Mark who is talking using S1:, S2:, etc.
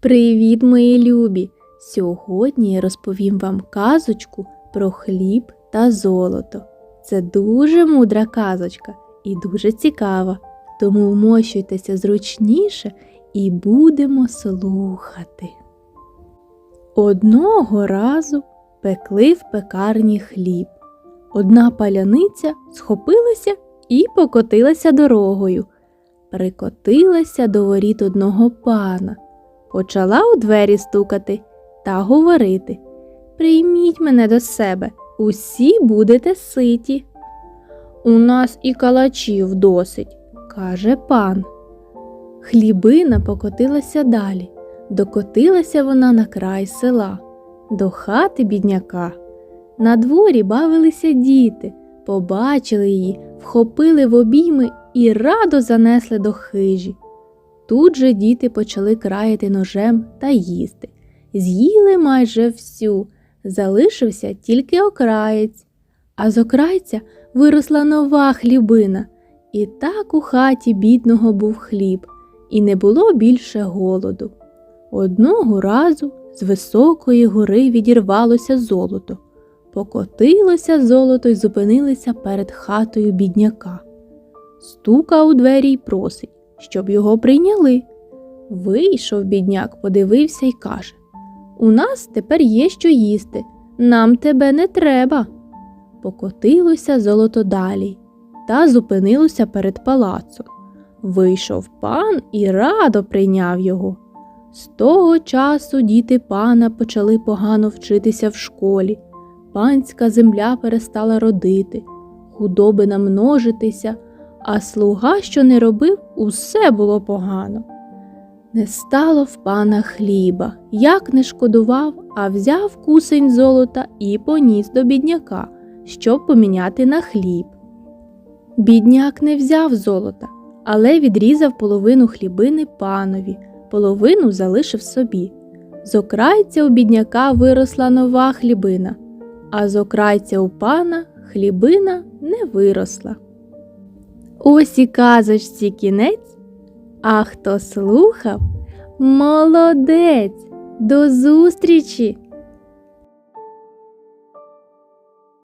S1: Привіт, мої любі! Сьогодні я розповім вам казочку про хліб та золото. Це дуже мудра казочка і дуже цікава, тому вмощуйтеся зручніше і будемо слухати. Одного разу пекли в пекарні хліб. Одна паляниця схопилася і покотилася дорогою. Прикотилася до воріт одного пана, почала у двері стукати та говорити Прийміть мене до себе, усі будете ситі. У нас і калачів досить, каже пан. Хлібина покотилася далі. Докотилася вона на край села, до хати бідняка. На дворі бавилися діти, побачили її, вхопили в обійми і радо занесли до хижі. Тут же діти почали краяти ножем та їсти. З'їли майже всю, залишився тільки окраєць. А з окрайця виросла нова хлібина, і так у хаті бідного був хліб, і не було більше голоду. Одного разу з високої гори відірвалося золото. Покотилося золото й зупинилося перед хатою бідняка. Стука у двері й просить, щоб його прийняли. Вийшов бідняк, подивився й каже У нас тепер є що їсти, нам тебе не треба. Покотилося золото далі та зупинилося перед палацом. Вийшов пан і радо прийняв його. З того часу діти пана почали погано вчитися в школі. Панська земля перестала родити, худобина множитися, а слуга, що не робив, усе було погано. Не стало в пана хліба, як не шкодував, а взяв кусень золота і поніс до бідняка, щоб поміняти на хліб. Бідняк не взяв золота, але відрізав половину хлібини панові, половину залишив собі. З окрайця у бідняка виросла нова хлібина, а з окрайця у пана хлібина не виросла. Ось і казочці кінець. А хто слухав, молодець! До зустрічі!